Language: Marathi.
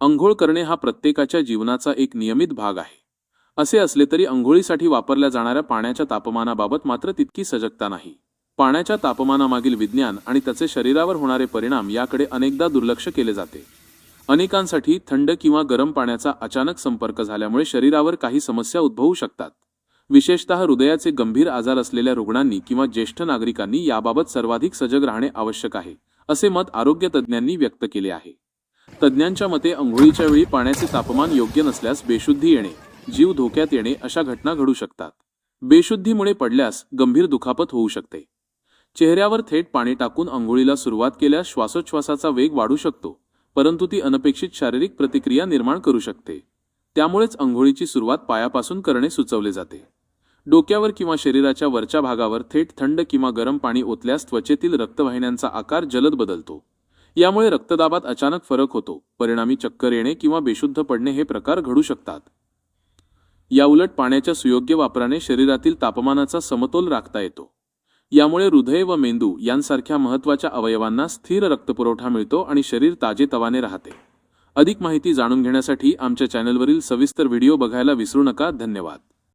अंघोळ करणे हा प्रत्येकाच्या जीवनाचा एक नियमित भाग आहे. असे असले तरी अंघोळीसाठी वापरल्या जाणाऱ्या पाण्याच्या तापमानाबाबत मात्र तितकी सजगता नाही. पाण्याच्या तापमानामागील विज्ञान आणि त्याचे शरीरावर होणारे परिणाम याकडे अनेकदा दुर्लक्ष केले जाते. अनेकांसाठी थंड किंवा गरम पाण्याचा अचानक संपर्क झाल्यामुळे शरीरावर काही समस्या उद्भवू शकतात. विशेषतः हृदयाचे गंभीर आजार असलेल्या रुग्णांनी किंवा ज्येष्ठ नागरिकांनी याबाबत सर्वाधिक सजग राहणे आवश्यक आहे असे मत आरोग्य तज्ज्ञांनी व्यक्त केले आहे. तज्ज्ञांच्या मते आंघोळीच्या वेळी पाण्याचे तापमान योग्य नसल्यास बेशुद्धी येणे जीव धोक्यात येणे अशा घटना घडू शकतात. बेशुद्धीमुळे पडल्यास गंभीर दुखापत होऊ शकते. चेहऱ्यावर थेट पाणी टाकून आंघोळीला सुरुवात केल्यास श्वासोच्छ्वासाचा वेग वाढू शकतो परंतु ती अनपेक्षित शारीरिक प्रतिक्रिया निर्माण करू शकते. त्यामुळेच आंघोळीची सुरुवात पायापासून करणे सुचवले जाते. डोक्यावर किंवा शरीराच्या वरच्या भागावर थेट थंड किंवा गरम पाणी ओतल्यास त्वचेतील रक्तवाहिन्यांचा आकार जलद बदलतो. यामुळे रक्तदाबात अचानक फरक होतो. परिणामी चक्कर येणे किंवा बेशुद्ध पडणे हे प्रकार घडू शकतात. याउलट पाण्याच्या सुयोग्य वापराने शरीरातील तापमानाचा समतोल राखता येतो. यामुळे हृदय व मेंदू यांसारख्या महत्त्वाच्या अवयवांना स्थिर रक्तपुरवठा मिळतो आणि शरीर ताजेतवाने राहते. अधिक माहिती जाणून घेण्यासाठी आमच्या चॅनलवरील सविस्तर व्हिडिओ बघायला विसरू नका. धन्यवाद.